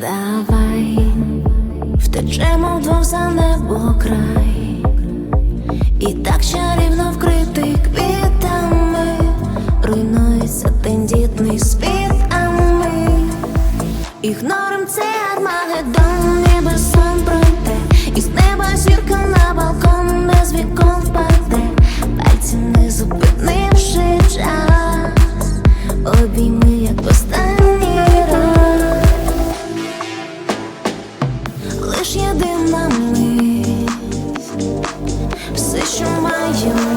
Давай втечемо вдвох за небо край, і так чарівно вкритий квітами, руйнується тендітний світ, а ми ігнорим цей армагеддон, ніби сон пройде, і з неба зірка на балкон без вікон впаде, пальцем не зупинивши час. Обіймай лиш єдина мить, все, що маю.